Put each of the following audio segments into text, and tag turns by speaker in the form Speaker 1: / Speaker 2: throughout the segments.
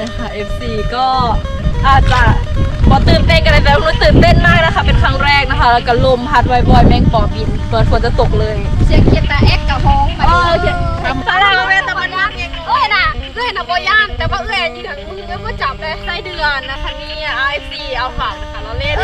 Speaker 1: นะคะ FC ก็อาจจะบอตื่นเต้นกันเลยแต่รู้ตื่นเต้นมากนะคะ เป็นครั้งแรกนะคะ แล้วก็ลมพัดบ่อยๆแมงปอบินเปิดฝนจะตกเลย
Speaker 2: เสียงเกียร์ตาเอ็กกับฮ้องไป
Speaker 1: เออเขียนพาราเวนแต่มันยากเอง
Speaker 2: เอ้ยน่ะเอ้ยน่ะบ่ย่านแต่ว่าเอ้ยยืนมือก็บ่จับเลย
Speaker 1: ไส้เดือนนะคะนี่ RFC เอาผ่านนะคะเราเล่น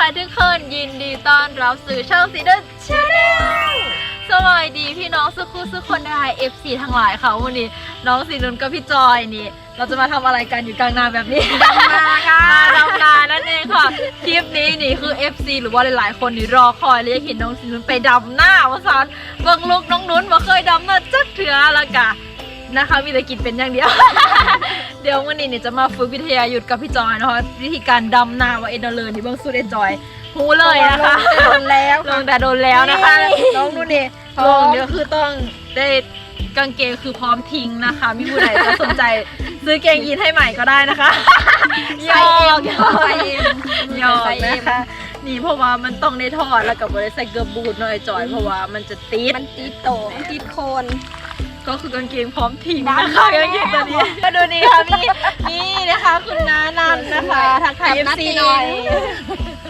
Speaker 1: สวัสดีค่ะทุกคนยินดีต้อนรับสู่ช่องซีเดอร์ชาแนลสวัสดีพี่น้องสุขุสุขคนได้ FC ทั้งหลายค่ะวันนี้ น้องสีนุนกับพี่จอยนี่ เราจะมาทำอะไรกันอยู่กลางนาแบบนี้ดำนาค่ะดำนานั่นเองค่ะคลิปนี้นี่คือ FC หรือว่าหลายๆคนนี่รอคอยเลยอยากเห็นน้องสีนุนไปดำหน้าว่าซานเบิ่งลุกน้องนุนมาเคยดำหน้าจักเถื่อและกะ นะคะมีแต่กินเป็นอย่างเดียว เดี๋ยววันนี้เนี่ยจะมาฝึกวิทยายุทธกับพี่จอยนะคะวิธีการดำนาว่าเอ็นเดอร์เลอร์นี่เบื้องสุดเอ็นจอยหูเลยนะคะ
Speaker 2: โดนแล้ว
Speaker 1: ลงแต่โดนแล้วนะคะ
Speaker 2: นี่
Speaker 1: น้องนู่นนี่
Speaker 2: พร้
Speaker 1: ล
Speaker 2: อม
Speaker 1: งเดี๋ยวคือต้องได้กางเกงคือพร้อมทิ้งนะคะมีผู้ใดจะสนใจ ซื้อเกงยีนให้ใหม่ก็ได้นะคะหยอกหยอก
Speaker 2: ใส่เอ็ม
Speaker 1: หยอกนะคะนี่เพราะว่ามันต้องได้ทอดแล้วกับบริใส่เกือบบูทหน่อยจอยเพราะว่ามันจะติด
Speaker 2: มันติดโตติดโคน
Speaker 1: ก็คือกางเกงพร้อมทิ้งนะคะกางเกงตัวนี้ก็ดูนี่ค่ะมีนี่นะคะคุณน้านันนะคะทักทาย FC หน่อย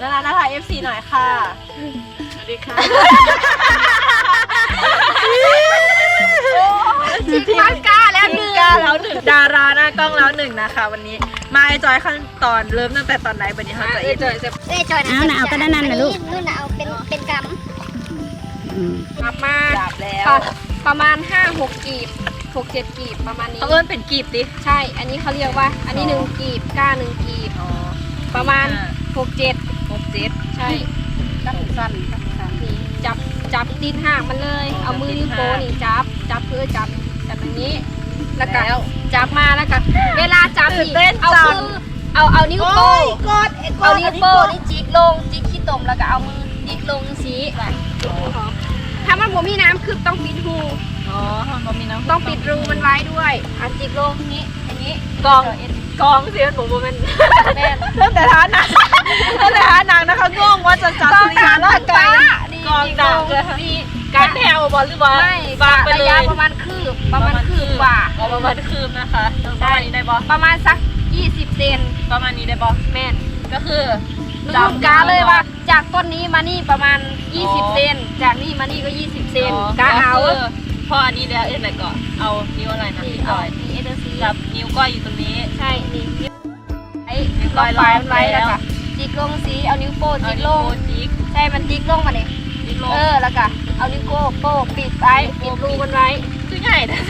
Speaker 1: น้านันทักทาย FC หน่อยค่ะ
Speaker 3: สวัสดีค่ะ
Speaker 2: จิกมันกาแล้ว
Speaker 1: ห
Speaker 2: ห
Speaker 1: นึ่
Speaker 2: นึ่
Speaker 1: ง
Speaker 2: ง
Speaker 1: กาแล้วหนึ่งดาราหน้ากล้องแล้วหนึ่งนะคะ วันนี้มาไอจอยขั้นตอนเริ่มตั้งแต่ตอนไหนวันนี้เขาจะ
Speaker 2: เอ้ยจอยจะ
Speaker 4: เอ้ยจอยนะ
Speaker 5: เอาน่ะเอากระดานนั่นน่ะลูก
Speaker 4: นู่นน่ะเอาเป็นเป็นก
Speaker 2: กลับมา
Speaker 1: จับแล้ว
Speaker 2: ประประมาณ5 6กีบ6 7กีบประมาณนี้
Speaker 1: เขาเอิ้นเป็นกีบดิ
Speaker 2: ใช่ อันนี้เขาเรียกว่า อันนี้1กีบก้า1กีบ
Speaker 1: อ๋อ
Speaker 2: ประมาณ6 7
Speaker 1: หกเจ็ด
Speaker 2: ใช่สั้นสั้นนี่จับจับตีนห่างมันเลย เอามือนิ้วโป้นี่จับ จับเพื่อจับจับอย่างนี้ แล้วก็จับมาแล้วก็เวลาจับนี่เอามือเอาเอานิ้วโป้
Speaker 1: กด
Speaker 2: เอานิ้วโป้นี่จิกลงจิกขี้ตมแล้วก็เอามือจิกลงสี ถ้ามันบ่มีน้ำคือต้องปิดรู
Speaker 1: อ๋อมันมีน้ำ
Speaker 2: ต้องปิดรูมันไว้ด้วยอะจิกลงนี้อย่างนี้
Speaker 1: กองกองเสียงผมว่ามัน
Speaker 2: แม่น
Speaker 1: เริ่มแต่ท่านังเริ่มแต่ท่านังนะคะง่วงว่าจะจับสุริยาร่างกาย
Speaker 2: นี่
Speaker 1: กอง
Speaker 2: จิ
Speaker 1: ดัง
Speaker 2: ล
Speaker 1: เลยค่ะ
Speaker 2: นี่
Speaker 1: กั
Speaker 2: กะ
Speaker 1: นแถวบอลหรือว่า
Speaker 2: ไม่
Speaker 1: วาง
Speaker 2: กะ
Speaker 1: ไประเลย
Speaker 2: ยะประมาณคืบประมาณคืบกว่า
Speaker 1: อ๋อประมาณคืบนะคะประมาณนี้ได้บอ
Speaker 2: ประมาณสัก 20 เซน
Speaker 1: ประมาณนี้ได้บอ
Speaker 2: แม่น
Speaker 1: ก็คือ
Speaker 2: จำกาเลยว่า จากต้นนี้มานี่ประมาณ 20 เซน จากนี่มานี่ก็ 20 เซนกะเอา
Speaker 1: คือพออันนี้แล้วเอ็นอะไรก่อนเอานิ้วอะไรนะ
Speaker 2: นี่
Speaker 1: พี่จ
Speaker 2: เอา
Speaker 1: อย
Speaker 2: นี่เอเดอร์ซี
Speaker 1: จับนิ้วก้อยอยู่ตรงนี้
Speaker 2: ใช่นี่นิ้วไอ้
Speaker 1: นิ้วก้
Speaker 2: ก้
Speaker 1: อ
Speaker 2: อยย
Speaker 1: ล็
Speaker 2: ไล่
Speaker 1: อก
Speaker 2: ไล่แล้ว
Speaker 1: แล้ว
Speaker 2: ก็จิกลงสีเอานิ้วโป้จิกลง
Speaker 1: เอานิ้วโป้จิก
Speaker 2: ใช่มันจิกลงมาเนี่ย
Speaker 1: จิกลง
Speaker 2: เออแล้วก็เอานิ้วโป้โป้ปิดไว้ปิดรูมันไว้
Speaker 1: คือใหญ่นะ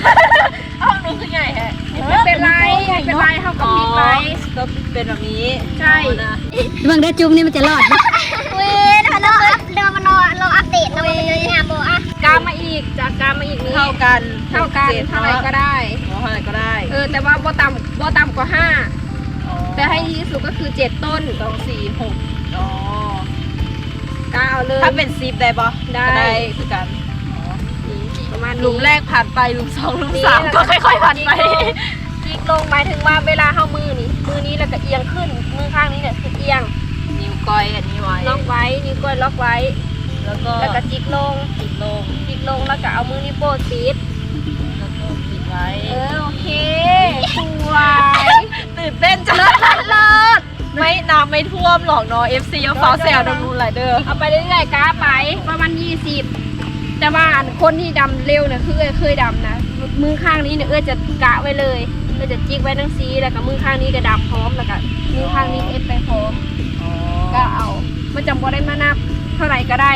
Speaker 1: เอ้าดูคือใหญ่แฮะ
Speaker 2: ไม่เป็นไร ไม่เป็นไรเขาก็ปิดไว้
Speaker 1: ก็เป็นแบบนี้
Speaker 2: ใช่
Speaker 1: เอานะ
Speaker 5: เบิ่งได้จุ่มนี่มันจะรอดไหมำ
Speaker 4: เว้ยนะคะเราอัพเดินมารอเราอัปเดตเราเลยงานโบอะ
Speaker 2: กามาอีกจากกามาอีกนี้
Speaker 1: เท่ากัน
Speaker 2: เท่ากัน
Speaker 1: จ็ด
Speaker 2: เท่าไหร่ก็ได้
Speaker 1: อ๋อเท่าไหร่ก็ได้
Speaker 2: เออแต่ว่าบ่ต่ำบ่ต่ำกว่าห้า
Speaker 1: อ๋อ
Speaker 2: แต่ให้ดีที่สุดก็คือเจ็ดต้น
Speaker 1: สองสี่หกอ๋อกา
Speaker 2: เอาเลย
Speaker 1: ถ้าเป็นซิปได้ปะ
Speaker 2: ได้
Speaker 1: ก็ได้คือกัน
Speaker 2: นี่ประมาณนี้
Speaker 1: หลุมแรกผ่านไปหลุมสองหลุม
Speaker 2: นี่
Speaker 1: สามก็ค่อยๆผ่านไป
Speaker 2: จิกลงหมายถึงว่าเวลาเข้ามือนี่มือนี้แล้วก็เอียงขึ้นมือข้างนี้เนี่ยคือเอียง
Speaker 1: นิ้วก้อยอันนี้ไว้
Speaker 2: ล็อกไว้นิ้วก้อยล็อกไว้
Speaker 1: แล้วก็
Speaker 2: แล้วก็จิกลง
Speaker 1: ปิดลง
Speaker 2: จิกลงแล้วก็เอามือนิ้วโป้ซีด
Speaker 1: แล้วก็ปิดไว้
Speaker 2: เออโอเคสวย
Speaker 1: ตื่นเต้นจังเลิศเลิศไม่น้ำไม่ท่วมหรอกเนาะ FC ยังฟ้าแซวดำนูนไหลเด้อ
Speaker 2: เอาไปเรื่อยๆกาไปประมาณ20 แต่ว่าคนที่ดำเร็วเนี่ยคือเอ้ยเคยดำนะมือข้างนี้เนี่ยเอ้ยจะกะไว้เลย เอ้ยจะจิกไว้ทั้งซีแล้วก็มือข้างนี้ก็ดำพร้อมแล้วก็มือข้างนี้เอ็ดไปพร้อมได้มานับเท่าไหร่ก็ได้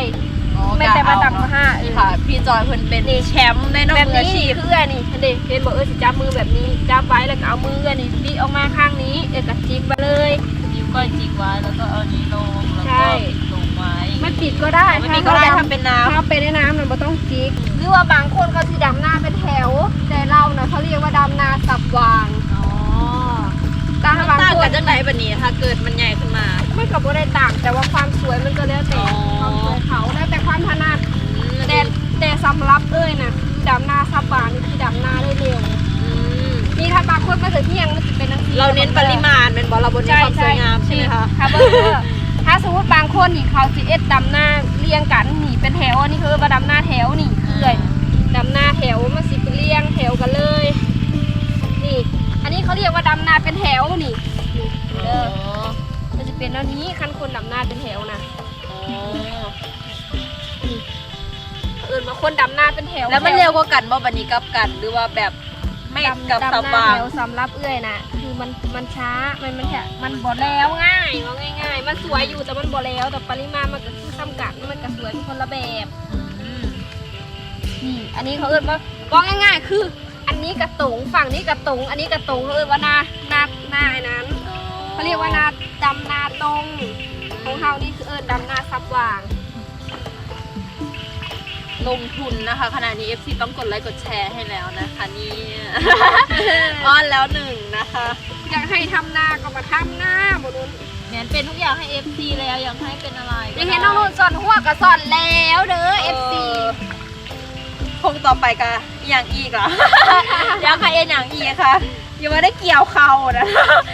Speaker 2: ไม่แต่ว่าต่ำกว่าห้าเออ
Speaker 1: ค่ะ พี่จอยเพิ่นเป็นแชมป์ได้นอก
Speaker 2: แบบ
Speaker 1: มืออา
Speaker 2: นี้
Speaker 1: ชีพ
Speaker 2: คืออันนี้เด็กเห็นบอกเออสิจับมือแบบนี้จับไว้แล้วก็เอามืออันนี้บีออกมาข้างนี้เออกระจิกไปเลย
Speaker 1: นิ้วก้อยจิกไว้แล้วก็เอานี้ลงแล้ว
Speaker 2: ใช่
Speaker 1: ก็ปิดลงไว้
Speaker 2: ไม่ปิดก็ได้
Speaker 1: ไม่ปิดก็ได้ทำเป็นน้ำ
Speaker 2: ถ้าเป็นในน้ำมันไม่ต้องจิก หรือว่าบางคนเขาสิดำหน้าเป็นแถว แต่เราเนะเขาเรียกว่าดำนาสับวาง
Speaker 1: อ๋อ
Speaker 2: แต่ถ้าบาง
Speaker 1: ต่าง
Speaker 2: ค
Speaker 1: กันนจังไหนบัดนี้ถ้าเกิดมันใหญ่ขึ้นมา
Speaker 2: ไม่กับว่าได้ต่าง แต่ว่าความสวยมันก็แล้วแต่
Speaker 1: อ๋อ
Speaker 2: ความสวยเขาแล้วแต่ความถนัดแต่แต่สำหรับเอ้ยนะคือดำนาสับวางนี่คือดำนาได้เร็ว
Speaker 1: อืม
Speaker 2: นี่ถ้าบางคนมาถึงเที่ยงมันจะเป็นนังสี
Speaker 1: เราเน้นปริมาณเป็นบอลเราบนเน้นความสวยงามใช่ไหมคะ
Speaker 2: ค่ะเบอร์ ถ้าสมมติบางคนนี่เขาสิเอ็ดดำหน้าเรียงกันนี่เป็นแถวอันนี้คือว่าดำหน้าแถวนี่คือเลยดำหน้าแถวมันสิเป็นเรียงแถวกันเลย นี่ อันนี้เขาเรียกว่าดำหน้าเป็นแถวนี่นี่เออมันจะเป็นอันนี้คันคนดำหน้าเป็นแถวนะเอินมาคนดำหน้าเป็นแถว
Speaker 1: แล้วมันเร็วกว่ากันบ่บันนี้กับกันหรือว่าแบบไม่
Speaker 2: ดำ
Speaker 1: กับ
Speaker 2: ดำ
Speaker 1: ส
Speaker 2: หน้า
Speaker 1: ว่าง
Speaker 2: แถวสำหรับเอื้อยนะคือ มันมันช้า มันมันแค่มันบดแล้วง่ายว่าง่าย ๆ มันสวยอยู่แต่มันบดแล้วแต่ปริมาณมันก็คือซ้ำกันมันก็สวยเป็นคนละแบบ
Speaker 1: อืม
Speaker 2: นี่อันนี้เขาเอิ้นว่าบอกง่าย ๆ คือ อันนี้กระตุงฝั่งนี้กระตุงอันนี้กระตุงเขาเอิ้นว่านานานาไอ้นั้นเขาเรียกว่านาดำนาตรงของเฮานี่คือเอิ้นดำนาซับวาง
Speaker 1: ลงทุนนะคะขณะนี้ FC ต้องกดไลค์กดแชร์ให้แล้วนะคะนี่อ้อนแล้วหนึ่งนะคะ
Speaker 2: อยากให้ทำนาก็มาทำหน้าบนุน
Speaker 1: แมนเป็นทุกอย่างให้ FC แล้วอยากให้เป็นอะไร
Speaker 2: อยากเห็นน้องนุ่นสอนหัวก็สอนแล้วเด้อ FC
Speaker 1: คงต่อไปก็อย่างอีกเหรอ อยากให้เอ็นอย่างอีกค่ะยังไม่ได้เกี่ยวเขานะ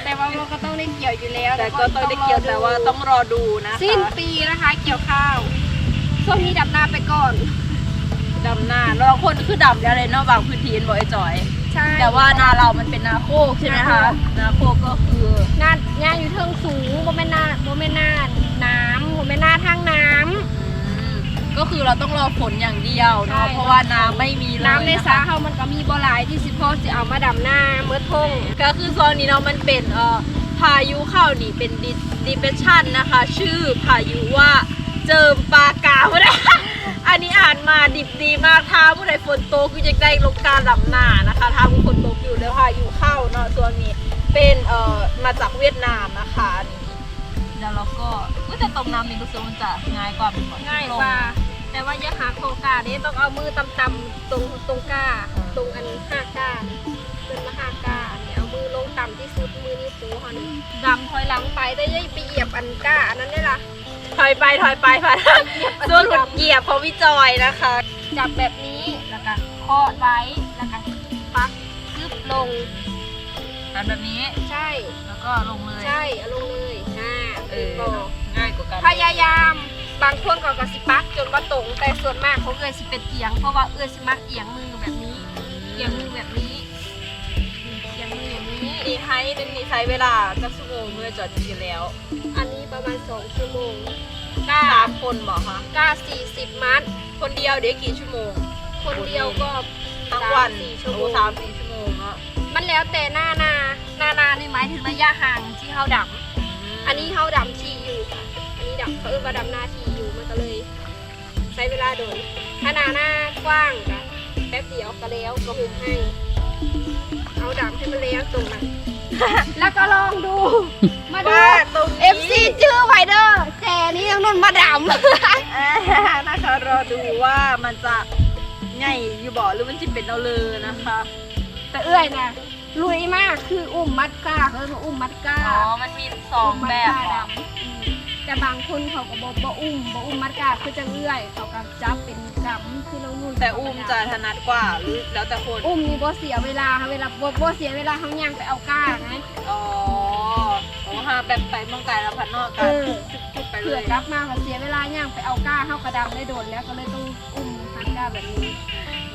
Speaker 2: แต่ว่ามันก็ต้องได้เกี่ยวอยู่แล้ว
Speaker 1: แต่ก็ต้องได้เกี่ยวแต่ว่าต้องรอดูนะคะ
Speaker 2: สิ้นปีนะคะ เกี่ยวข้าวช่วงนี้ดับนาไปก่อน
Speaker 1: ดำหน้าเราคนคือดำแล้วเลยเนอกบางพื้นที่บ่ไอ้จอย
Speaker 2: ใช่
Speaker 1: แต่ว่านาเรามันเป็นนาโคกใช่ไหมคะนาโคกก็คือ
Speaker 2: งานงานอยู่เทิงสูงโมเมนหน้าโมเมนหน้าน้ำโมเมนหน้าทางน้ำ
Speaker 1: อืมก็คือเราต้องรอฝนอย่างเดียวเนาะ
Speaker 2: ใช่
Speaker 1: เพราะว่าน้ำไม่มีเลย
Speaker 2: น้ำในะ
Speaker 1: คะ
Speaker 2: สาเขามันก็มีบ่หลายที่สิพ่อจะเอามาดำหน้าเมื่อทง
Speaker 1: ก็คือโซนนี้เนาะมันเป็นเอ่อพายุเข้านี่เป็นดิดิเปชันนะคะ ชื่อพายุว่าเจิมปากาไม่ได้อั นนี้อ่านมาดิบดีมากถ้าผู้ใดฝนตกคือจะได้ลงการลำหน้านะคะถ้าผู้ฝนตกอยู่แล้วพายุเข้าเนาะตัวนี้เป็นเอ่อมาจากเวียดนามนะคะนี่แล้วเราก็อุ๊ยแต่ตรงน้ำนี่รู้สึกมันจะง่ายกว่าเป็นหมด
Speaker 2: ง่ายกว่า แต่ว่าอย่าหาโครงกาเด้ต้องเอามือตำๆตรงตรงก้า ตรงอันห้าก้านี่เป็นมาห้าก้าเนี่ยเอามือลงต่ำที่สุดมือนิ้วโป้เขานี่ดำถอยหลังไปแต่อยัยไปเหยียบอันก้าอันนั้นได้ล่ะ
Speaker 1: ถอยไปถอยไปค่ะส่วนหลุดเหยียบของพี่จอยนะคะ
Speaker 2: จับแบบนี้แล้วก็เคาะไว้แล้วก็ปักซึบลง
Speaker 1: หันแบบนี้
Speaker 2: ใช่
Speaker 1: แล้วก็ลงเลย
Speaker 2: ใช่เอาลงเลยอ่า
Speaker 1: เออ
Speaker 2: ต่อ
Speaker 1: ง่ายกว่ากัน
Speaker 2: พยายามบางคนก็กระสิปักจนว่าตรงแต่ส่วนมากเขาเอื้อยสิเป็นเอียง เพราะว่าเอื้อยสิมักเอียงมือแบบนี้เอียงมือแบบนี้เอียงมืออย่างนี้
Speaker 1: ดีให้เป็นมีใช้เวลาจะชั่วโมงเมื่อจอดจะกินแล้ว
Speaker 2: อันนี้ ประมาณสองชั่วโมงก้า
Speaker 1: สามคนบอกคะ
Speaker 2: ก้าสี่สิบมัด
Speaker 1: คนเดียวเดี๋ยวกี่ชั่วโมง
Speaker 2: คนเดียวก็
Speaker 1: ทั้งวัน
Speaker 2: สามสี่ชั่วโม
Speaker 1: โอ้
Speaker 2: ง
Speaker 1: สามสี่ชั่วโมงเนาะ
Speaker 2: มันแล้วแต่หน้านาหน้านานี่หมายถึงระยะห่างที่เขาดำอันนี้เขาดำทีอยู่ค่ะ อันนี้ดำเขาเออว่าดำหน้าทีอยู่ มันก็เลยใช้เวลาโดนถ้าหน้าหน้ากว้างนะแป๊บเดียวก็แล้วก็หุบให้ เอาดำให้มันแล้วตรงนั้น แล้วก็ลองดู มาดู
Speaker 1: ว่าตรงนี้
Speaker 2: FC ชื่อไวเดอร์แจนี่ยังนุ่นมาด
Speaker 1: อ่านะคะรอดูว่ามันจะใหญ่อยู่บ่หรือมันจะเป็นเอาเลยนะคะำ
Speaker 2: แต่เอื้อยนะลุยมากคืออุ้มมัดก้าเขาเรียกว่าอุ้มมัดก้า
Speaker 1: อ๋อมันมีสองแบบ
Speaker 2: มัด
Speaker 1: เหร
Speaker 2: ก้า
Speaker 1: อ
Speaker 2: ดำอืม แต่บางคนเขาก็บอกบ่อุ้มบ่อุ้มมัดก้าคือจะเอื้อย เขาก็จับเป็นกำคือน้องนุ่น
Speaker 1: แต่อุ้มจะถนัดกว่าหรือแล้วแต่คน
Speaker 2: อุ้มนี่บ่เสียเวลาค่ะเวลาบ่บ่เสียเวลาเขาย่างไปเอาก้าไง
Speaker 1: อ๋อโอ้ฮะแบบไปเมืองไกลแล้วพันนอก
Speaker 2: เอ
Speaker 1: กัน
Speaker 2: อ
Speaker 1: จุดๆไปเล
Speaker 2: เผื่อยกลับมาเขาเสียเวลาย่างไปเอาก้าเข้ากระดำได้โดนแล้วก็เลยต้องอุ้มมัดก้าแบบนี้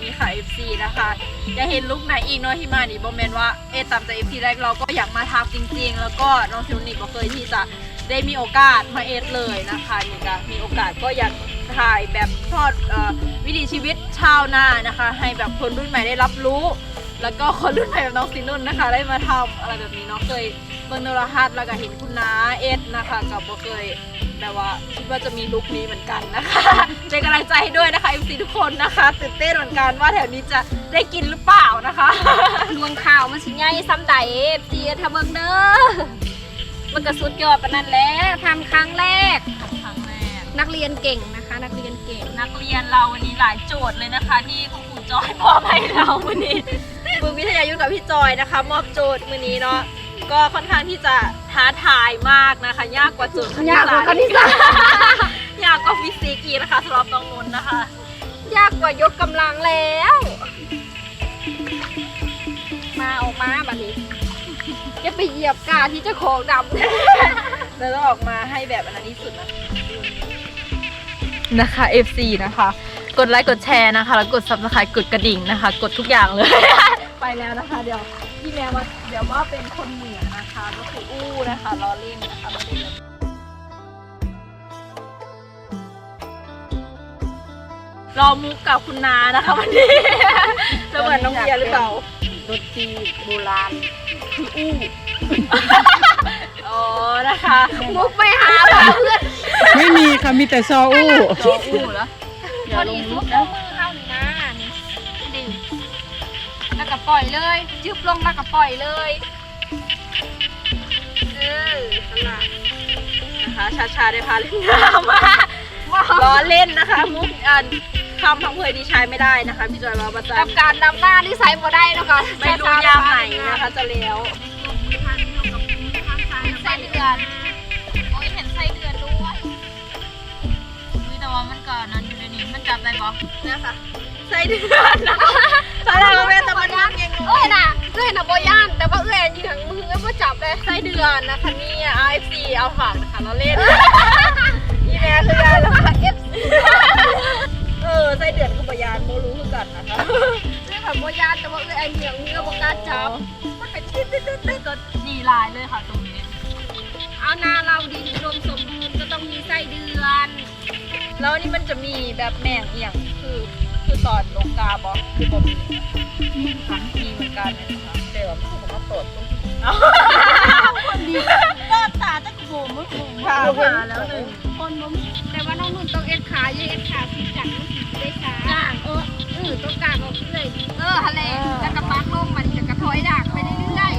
Speaker 1: มีขาย FC นะคะอยากเห็นลุกไหนอีกเนาะที่มานี่บอมเมนว่าเอะตามใจ FC แรกเราก็อยากมาทักจริง ๆ แล้วก็น้องซิลนิกก็เคยที่จะ ได้มีโอกาสมาเอสเลยนะคะนี่ก็มีโอกาสก็อยากถ่ายแบบทอดออวิถีชีวิตชาวนานะคะ ให้แบบคนรุ่นใหม่ได้รับรู้ แล้วก็คนรุ่นใหม่แบบน้องซินุ่นนะคะ ได้มาทำอะไรแบบนี้เนาะเคยเบิ่งโทรทัศน์แล้วก็เห็นคุณน้าเอสนะคะกับบ่เคยแบบว่าคิดว่าจะมีลุคนี้เหมือนกันนะคะเป็นกำลังใจให้ด้วยนะคะ MC ทุกคนนะคะตื่นเต้นเหมือนกันว่าแถวนี้จะได้กินหรือเปล่านะคะ
Speaker 2: ดวงข่าวมันสิใหญ่ซ้ำใดเตียทะเบิงเด้อ มันก็สุดยอดปานนั้นแหล้วทำครั้งแรก
Speaker 1: ครั้งแรก
Speaker 2: นักเรียนเก่งนะคะ นักเรียนเก่ง
Speaker 1: นักเรียนเราวันนี้หลายโจทย์เลยนะคะ ที่คุณครูจอยมอบให้เราวันนี้ ฝึกวิทยายุทธกับพี่จอยนะคะ มอบโจทย์มือนี้เนาะก็ค่อนข้างที่จะท้าทายมากนะคะ ยากกว่าโจทย์คณิต
Speaker 2: ยากกว่า
Speaker 1: ศาสตร์
Speaker 2: คณิตศาสตร์
Speaker 1: ยากกว่าฟิสิกส์อีกนะคะสำหรับน้องนนท์นะคะ
Speaker 2: ยากกว่ายกกำลังแล้ว มาออกมาบัดนี้ อย่าไปเหยียบกาที่เจ้าของดำ
Speaker 1: แล้วต้องออกมาให้แบบอันนั้นที่สุดนะ นะคะ FC นะคะ กดไลค์กดแชร์นะคะ แล้วกด subscribe กดกระดิ่งนะคะ กดทุกอย่างเลย ไปแล้วนะคะ เดี๋ยวพี่แมวมาเดี๋ยวว่าเป็นคนเหนือนะคะ ก็คืออู้นะคะล้อเล่นนะคะไม่ได้เล่นรอมุกกับคุณนานะคะวันนี้ จะเหมือนน้องเบียร์หรือเปล่า
Speaker 5: รถตีโบราณ
Speaker 1: อ๋อนะคะ
Speaker 2: มุกไปหาเพื่อน
Speaker 3: ไม่มีค่ะมีแต่ซออู้
Speaker 1: รออู้แล้ว
Speaker 2: พอดีซุปเอามือเข้านี่นะนี่ดึงแล้วก็ปล่อยเลยจึบลงแล้วก็ปล่อยเลย
Speaker 1: เออขนาดนะคะชาชาได้พาเล่นน้ำมาล้อเล่นนะคะ มุกอัน คำพังเพยดีใช้ไม่ได้นะคะพี่จอยมาประ
Speaker 2: กับ
Speaker 1: จำ
Speaker 2: การนำหน้าที่ใส่บ่ได้เนาะคะ
Speaker 1: ไม่รู้ยามไหนนะคะจะแล้ว
Speaker 2: ไส้เดือนโอ้ยเห็นไส้เดือนด้วย
Speaker 1: วิแต่ว่ามันก่อนนั้นอยู่ในนี้มันจับได้ปะนะคะไส้เดือนนะตอนแรกเราเป็นแต่มันยังยัง
Speaker 2: เอ้ยน่ะเอ้ยน่ะบ่ย่านแต่ว่าเอ้ยยืนมือก็จับเลย
Speaker 1: ไส้เดือนนะคะนี่ RFC เอาฝากนะคะเราเล่น อีแม่คือยายแล้วค่ะ FC เออไส้เดือนคือบยานโมรู้คือกันนะคะ
Speaker 2: เอ้ยแบบบ่ย่านแต่ว่าเอ้ยเหนียวมือบ่กล้าจับ
Speaker 1: มันเป็นที่ตึ๊ดตึ๊ดตึ๊ดก็ดีลายเลยค่ะตรงนี้
Speaker 2: เอานาเราดินอุดมสมบูรณ์ก็ต้องมีไส้เดือน
Speaker 1: แล้วนี่มันจะมีแบบแมงเอียงคือคือตอนลงกาบอคือบอมีมีค่ะมีเหมือนกันนะคะแต่ว่าผมมาตรวจตรงคนดีก็ตาจะกระโบมึงค่ะหาแล้วหนึ่ง
Speaker 2: คนบ่มี ห้องนุ่นต้องเอ็ดขาเยเอ็ดขาพิจังได้ขาจ้างเออเออต้องกางออกเลยเออทะเลแล้วก็ปักลงมันจะกระถอยดากไปเรื่อย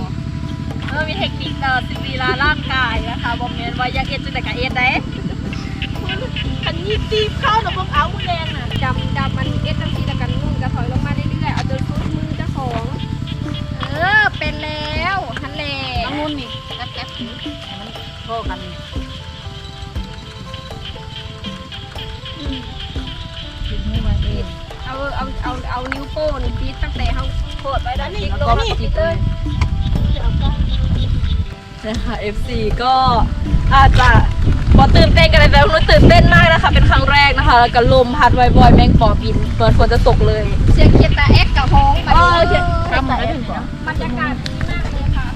Speaker 1: เออมีเทคนิคเอ่อสิบลีลาร่างกายนะคะบอมเมนว่าอยากเอ็ดจังแต่กะเอ็ดได้คันยี่ตีบเข้าหนูพวกเอาแรงน่ะ
Speaker 2: ดำดำมันเอ็ดจังสีแล้วกันนุ่นกระถอยลงมาเรื่อยๆเอาจนสุดมือเจ้าของเออเป็นแล้วทันแหละ
Speaker 5: น้องนุ่นนี่แก๊บแก๊บถือมันโทษกัน
Speaker 2: เอาเอาเอาเอานิ้วโป้นี่ปิดตั้งแต่เขาโคตรไว้ด้านนี้
Speaker 5: แล้ว
Speaker 2: ล
Speaker 5: ก็
Speaker 2: ง
Speaker 5: มาจิกเลย
Speaker 1: นะคะ FC ก็อาจจะบอตื่นเต้นกันเลยแต่รู้ตื่นเต้นมากนะคะ เป็นครั้งแรกนะคะ แล้วก็ลมพัดบ่อยๆแมงปอบินเปิดฝนจะตกเลย
Speaker 2: เสียงเกียร์ตาเอ็กกับฮ้องไป
Speaker 1: เออเขียน
Speaker 5: ทำแล้วถึงก่อน
Speaker 2: บรรยากาศดีมากเลยค่ะ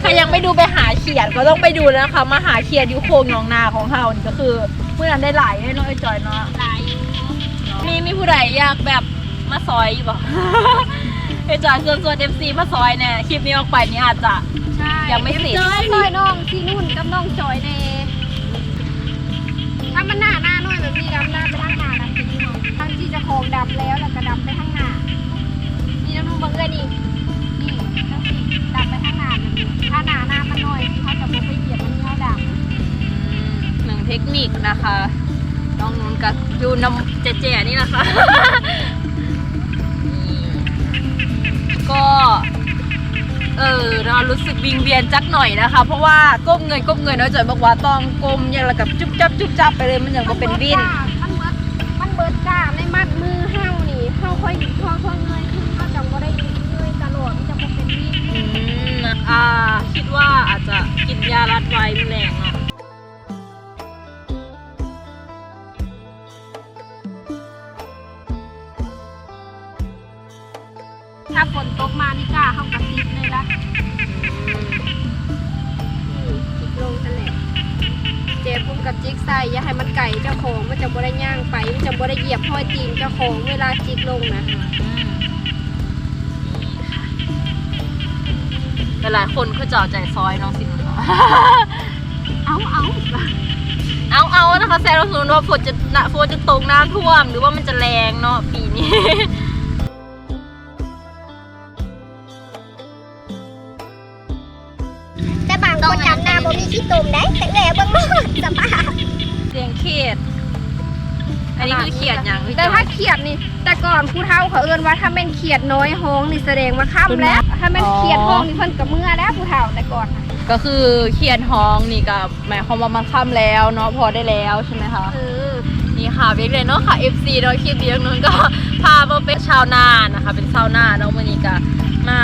Speaker 1: ใครยังไม่ดูไปหาเขียนก็ต้องไปดูนะคะ มาหาเขียนอยู่โคงหนองนาของเฮานี่ก็คือเมื่อนั้นได้หลายให้น้องไอ้จอยเนาะ
Speaker 2: หลาย อยู่
Speaker 1: มีมีผู้ใดอยากแบบมาซอยอยู่บ่ไอ้จอยส่วนส่วน FC มาซอยเนี่ยคลิปนี้ออกไปนี่อาจจะ
Speaker 2: ใช่
Speaker 1: ยังไม่เสร็จ
Speaker 2: จอยน้อยน้องซีนุ่นกับน้องจอยเน่ถ้ามันหน้าหน้าน้อยแบบนี้ดำหน้าไปทางหน้าดำจริงๆทางที่จะโคงดำแล้วแล้วก็ดำไปทางหน้านี่น้องนุ่นบังเอิญนี่นี่ทั้งสี่ดำไปทางหน้าแบบนี้ถ้าหน้าหน้ามันน้อยที่เขาจะบ่ไปเหยียบมันเงาดำ
Speaker 1: หนึ่งเทคนิคนะคะ น้องนุ่นกับ ยูน้ำเจ๊ๆนี่นะคะนี่ก็เออเรารู้สึกวิงเวียนจักหน่อยนะคะ เพราะว่าก้มเงยก้มเงยน้อยจอยบอกว่าต้องก้มอย่างละกับจุ๊บจับจุ๊บจับไปเลยมันอย่างก็เป็นวิน
Speaker 2: มันเบิดมันเบิดกล้าในมัดมือเฮานี่เฮาค่อยพอค่อยเงยขึ้นเฮาจังบ่ได้เงยตลอดมันจะบ่เป็นวิ่ง
Speaker 1: อืมอ่าคิดว่าอาจจะกินยารัดไว้มันแรงเนาะ
Speaker 2: กับจิกใส่อย่าให้มันไก่เจ้าของมันจะบ่ได้ย่างไป มันจะบ่ได้เหยียบห้อยตีนเจ้าของเวลาจิกลงนะ
Speaker 1: หลายๆคนคือจะเอาใจซอยน้องสินเนาะ
Speaker 2: เอาเอา
Speaker 1: เอาเอาเอานะคะแซนเราสมมติว่าฝนจะนะฝนจะตกน้ำท่วม หรือว่ามันจะแรงเนาะปีนี้
Speaker 4: แต่บางคนจำหน้าบ่มีขี้ตุ่มได้แต่แหล่เบิ่งโลดสภาพ
Speaker 1: เสียงเขียด อันนี้คือเขียดอย่างพี่
Speaker 2: แต่
Speaker 1: จอย
Speaker 2: ถ้าเขียดนี่ แต่ก่อนผู้เฒ่าเขาเอิ้นว่าถ้าเป็นเขียดน้อยห้องนี่แสดงว่าค่ำแล้ว ถ้าเป็นเขียดห้องนี่เพิ่นก็เมื่อแล้วผู้เฒ่าแต่ก่อนน่ะ
Speaker 1: ก็คือเขียดห้องนี่ก็หมายความว่ามันค่ำแล้วเนาะพอได้แล้วใช่ไหมคะ
Speaker 2: เออ
Speaker 1: นี่ค่ะเบกเลยเนาะค่ะ FC เนาะคลิปเดียวนู้นก็พามาเป็นชาวนานะคะ เป็นชาวนาเนาะวันนี้ก็ มา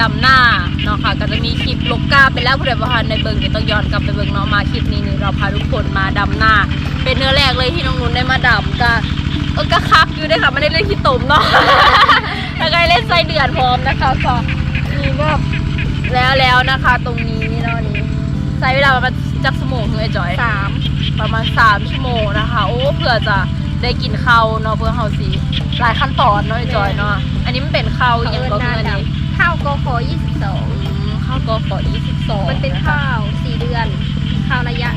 Speaker 1: ดำหน้าเนาะค่ะก็จะมีคลิปลกกาไปแล้วผู้ใดบ่ทันในเบิ่งเดี๋ยวต้องย้อนกลับไปเบิ่งเนาะมาคลิปนี้นี่เราพาทุกคนมาดำหน้า เป็นเนื้อแรกเลยที่น้องนุ่นได้มาดำก็เออก็คักอยู่ได้วยค่ะไม่ได้เล่นขี้ตุ่มเนาะแล้วก็เล่นไส้เดือนพร้อมนะคะก็นี่ก็แล้วแล้วนะคะ ตรงนี้เนาะนี่ใช้เวลาประมาณจักสมงเลยจอย
Speaker 2: สาม
Speaker 1: ประมาณ3ชั่วโมงนะคะ โอ้เพื่อจะ ได้กินข้าวเนาะเพื่อเฮาสิหลายขั้นตอนเนาะไอ้จอยเนาะอันนี้มันเป็นข้าว
Speaker 2: เขา
Speaker 1: อย่าง
Speaker 2: เอิ้น
Speaker 1: ก็
Speaker 2: ห
Speaker 1: คื
Speaker 2: น้า
Speaker 1: ออัน
Speaker 2: ด
Speaker 1: นี้ำ
Speaker 2: ข้าวกขอ22
Speaker 1: อืมข้าวกอขอ22
Speaker 2: มันเป็นข้าวสี่เดือน ข้าวระยะ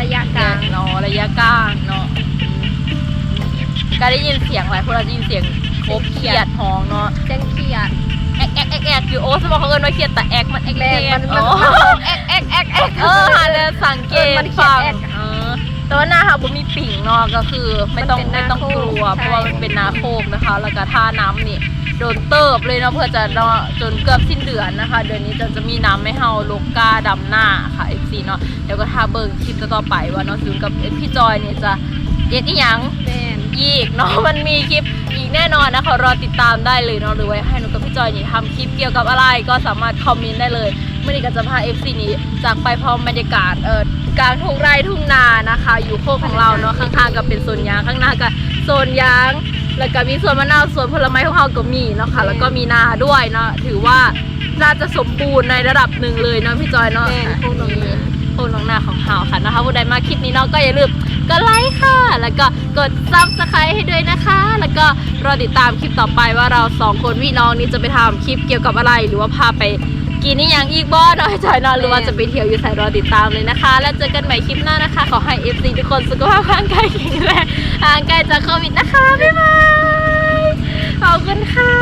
Speaker 2: ระยะก
Speaker 1: ก
Speaker 2: ลา
Speaker 1: ลางงเนาะระยะกลางเนาะก็ได้ยินเสียงหลายคนเราได้ยินเสียงโคบเขียดห้องเนาะ
Speaker 2: เจนเขียด
Speaker 1: แอกแอกแอกแอกอยู่โอ้สมองเขาเอิ้นว่าเขียดแต่แอกมันแอก
Speaker 2: แร
Speaker 1: แอกก
Speaker 2: มัน
Speaker 1: อ๋
Speaker 2: มัน
Speaker 1: อ
Speaker 2: แอกแอกแอกแอก
Speaker 1: เออหาแล้วสังเกต
Speaker 2: เออมันเขียน
Speaker 1: ฟัง
Speaker 2: แอก
Speaker 1: เออ แต่ว่าหน้าค่ะบ่มีปิ่งเนาะก็คือ ไม่ต้อง
Speaker 2: มันเป็น
Speaker 1: ไม่ต้อง
Speaker 2: นาโค
Speaker 1: ก
Speaker 2: ก
Speaker 1: ลัว
Speaker 2: ใช่
Speaker 1: เพราะว่ามันเป็นนาโคกนะคะ แล้วก็ท่าน้ำนี่โดนเติบเลยเนาะเพื่อจะเนาะจนเกือบสิ้นเดือนนะคะ เดือนนี้จะจะมีน้ำให้เฮาลกกาดำหน้าค่ะ FC เนาะเดี๋ยวก็ท่าเบิ่งคลิปต่อๆไปว่าน้องซิวกับพี่จอยเนี่ยจะเอ็ดอีหยัง
Speaker 2: แม่น
Speaker 1: อีกเนาะมันมีคลิปอีกแน่นอนนะคะรอติดตามได้เลยเนาะหรือว่าให้หนูกับพี่จอยนี่ทำคลิปเกี่ยวกับอะไรก็สามารถคอมเมนต์ได้เลยเมื่อนี้ก็จะพา FC นี้จากไปพร้อมบรรยากาศเออ กลางทุ่งไร่ทุ่งนานะคะ อยู่โคกของเราเนาะข้างๆก็เป็นโซนยางข้างหน้าก็โซนยาง แล้วก็มีสวนมะนาวสวนผลไม้ของเราก็มีเนาะค่ะแล้วก็มีนาด้วยเนาะถือว่าน่าจะสมบูรณ์ในระดับหนึ่งเลยเนาะพี่จอยเนาะ
Speaker 2: แม่นโคกหนองนา
Speaker 1: โคกหนองนาของเราค่ะนะคะผู้ใดมาคลิปนี้เนาะก็อย่าลืมกดไลค์ค่ะ แล้วก็กดซับสไครต์ให้ด้วยนะคะ แล้วก็รอติดตามคลิปต่อไปว่าเราสองคนพี่น้องนี้จะไปทำคลิปเกี่ยวกับอะไรหรือว่าพาไป กินนี่ยังอีกบ่อนอนจอยนอนหรือว่าจะไปเที่ยวอยู่ใส่รอติดตามเลยนะคะ แล้วเจอกันใหม่คลิปหน้านะคะ ขอให้เอฟซีทุกคนสุขภาพร่างกายแข็งแรงห่างไกลจากโควิดนะคะ บ๊ายบาย ขอบคุณค่ะ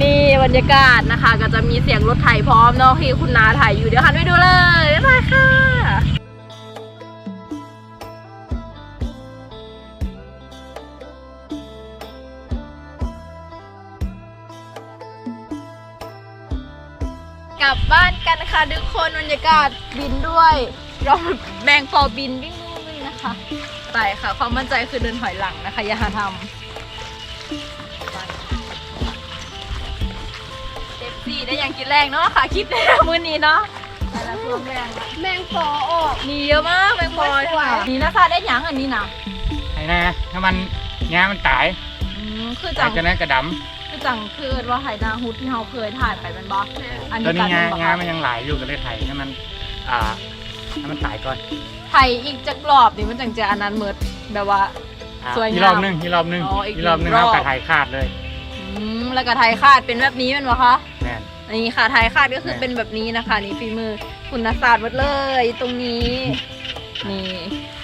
Speaker 1: นี่บรรยากาศนะคะ ก็จะมีเสียงรถไถพร้อมเนาะที่คุณนาถ่ายอยู่เดี๋ยวหันไปดูเลย บ๊ายบายค่ะ กลับบ้านกันค่ะทุกคนบรรยากาศบินด้วย เราแมงปอบินวิ่งวิ่งนะคะ ไปค่ะ ความมั่นใจคือเดินถอยหลังนะคะ อย่าหาทำเอฟซีได้ยังกินแรงเนาะค่ะคลิปในมื้อนี้เนาะไปแล้วรวมแรง
Speaker 2: แมงปอออก
Speaker 1: มีเยอะมากแมงปอ
Speaker 2: สวย
Speaker 1: นี่นะคะ ได้หยังอันนี้นะ
Speaker 3: ไอ้นะถ้ามันงามันตาย
Speaker 1: อืมคือ
Speaker 3: ตา
Speaker 1: จั
Speaker 3: ย
Speaker 1: ง
Speaker 3: จะนั้นกระด
Speaker 1: คือจังคือว่าไหนาฮุดที่เราเคยถ่ายไปเป็นบอสอันำ
Speaker 3: ตอ
Speaker 1: นี้
Speaker 3: นนี้
Speaker 1: กัน
Speaker 3: งา
Speaker 1: เป็นบอส
Speaker 3: งามันยังหลายอยู่ก็เลยไถให้มัน อ่าให้มันตายก่อน
Speaker 1: ไทยอีกจักรอบนี่มันจังจะอันนั้นเมิดแบบว่า
Speaker 3: อ่า
Speaker 1: สวยงาม
Speaker 3: อีกรอบหนึงอีกรอบหนึง
Speaker 1: อ๋ออีก
Speaker 3: อีกรอบหนึง
Speaker 1: รอบ
Speaker 3: เอากระไถขาดเลย
Speaker 1: อืมแล้วก็ไทยคาดเป็นแบบนี้แมันวะคะ
Speaker 3: แม่น
Speaker 1: นี่ค่ะไทยคาดก็คือ
Speaker 3: แม่
Speaker 1: เป็นแบบนี้นะคะ นี่ฝีมือคุณนศาสตร์หมดเลย ตรงนี้ นี่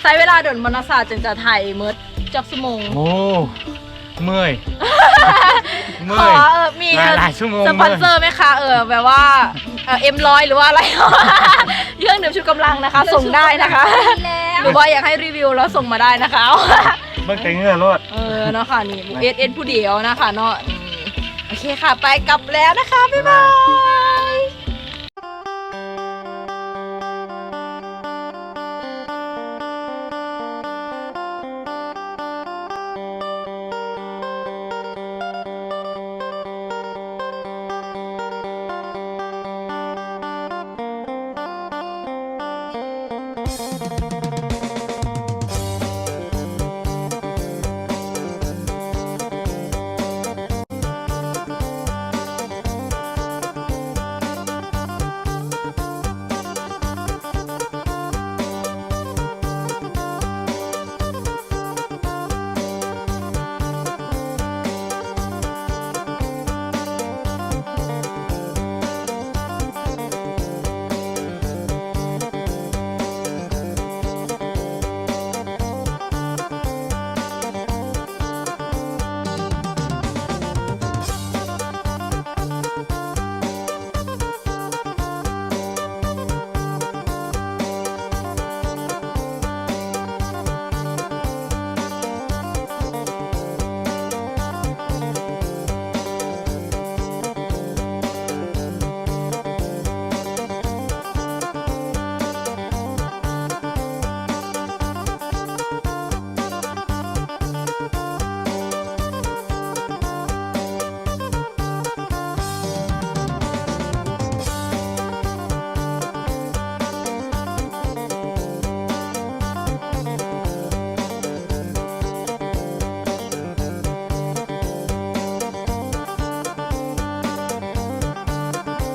Speaker 1: ใช้เวลาเดินบรรณศาสตร์จึงจะไทยเมิดจักสมง
Speaker 3: โอ้ เมื่อยเมื่
Speaker 1: ข
Speaker 3: อ
Speaker 1: อย เออมี
Speaker 3: หลายหลายชั่วโมง
Speaker 1: สปอนเซอร์ไหมคะเออแบบว่าเออ็มร้อยหรือว่าอะไรเครื่องดื่มชูกำลังนะคะ ส่งได้นะคะ
Speaker 2: แล้ว
Speaker 1: หรือว่าอยากให้รีวิวแล้วส่งมาได้นะคะ
Speaker 3: เบิ่งแต่เหงื่อรด
Speaker 1: เออเนาะค่ะนี่เอสเอสผู้เดียวนะคะเนาะอืมโอเคค่ะ ไปกลับแล้วนะคะ บ๊ายบาย